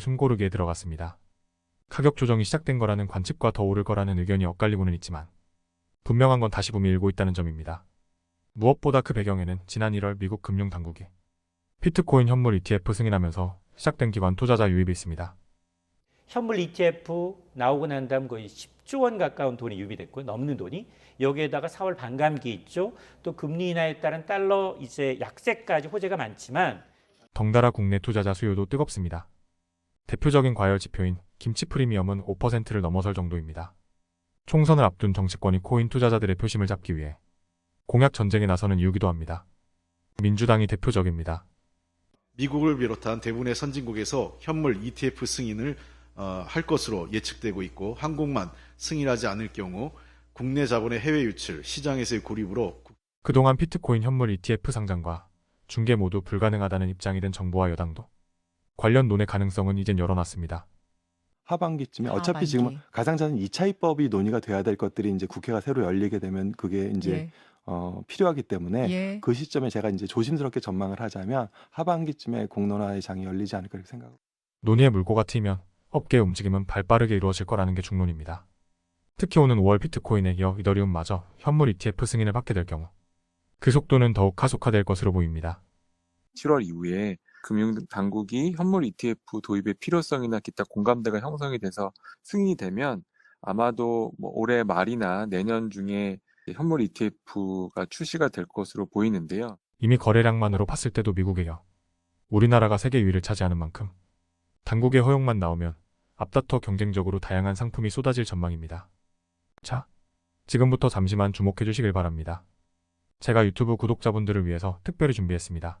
숨고르기에 들어갔습니다. 가격 조정이 시작된 거라는 관측과 더 오를 거라는 의견이 엇갈리고는 있지만 분명한 건 다시 붐이 일고 있다는 점입니다. 무엇보다 그 배경에는 지난 1월 미국 금융당국이 피트코인 현물 ETF 승인하면서 시작된 기관 투자자 유입이 있습니다. 현물 ETF 나오고 난 다음 거의 10조 원 가까운 돈이 유입됐고요. 넘는 돈이. 여기에다가 4월 반감기 있죠. 또 금리 인하에 따른 달러 이제 약세까지 호재가 많지만 덩달아 국내 투자자 수요도 뜨겁습니다. 대표적인 과열 지표인 김치 프리미엄은 5%를 넘어설 정도입니다. 총선을 앞둔 정치권이 코인 투자자들의 표심을 잡기 위해 공약 전쟁에 나서는 이유기도 합니다. 민주당이 대표적입니다. 미국을 비롯한 대부분의 선진국에서 현물 ETF 승인을 어, 할 것으로 예측되고 있고 한국만 승인하지 않을 경우 국내 자본의 해외 유출, 시장에서의 고립으로 그동안 피트코인 현물 ETF 상장과 중개 모두 불가능하다는 입장이 된 정부와 여당도 관련 논의 가능성은 이젠 열어놨습니다. 하반기쯤에 어차피 하반기. 지금 가상자산 2차 입법이 논의가 돼야 될 것들이 이제 국회가 새로 열리게 되면 그게 이제 예. 어, 필요하기 때문에 예. 그 시점에 제가 이제 조심스럽게 전망을 하자면 하반기쯤에 공론화의 장이 열리지 않을까 이렇게 생각합니다. 논의의 물꼬가 트이면 업계의 움직임은 발빠르게 이루어질 거라는 게 중론입니다. 특히 오는 5월 비트코인에 이어 이더리움마저 현물 ETF 승인을 받게 될 경우 그 속도는 더욱 가속화될 것으로 보입니다. 7월 이후에 금융 당국이 현물 ETF 도입의 필요성이나 기타 공감대가 형성이 돼서 승인이 되면 아마도 뭐 올해 말이나 내년 중에 현물 ETF가 출시가 될 것으로 보이는데요. 이미 거래량만으로 봤을 때도 미국에 이어 우리나라가 세계 2위를 차지하는 만큼 당국의 허용만 나오면 앞다퉈 경쟁적으로 다양한 상품이 쏟아질 전망입니다. 자, 지금부터 잠시만 주목해 주시길 바랍니다. 제가 유튜브 구독자분들을 위해서 특별히 준비했습니다.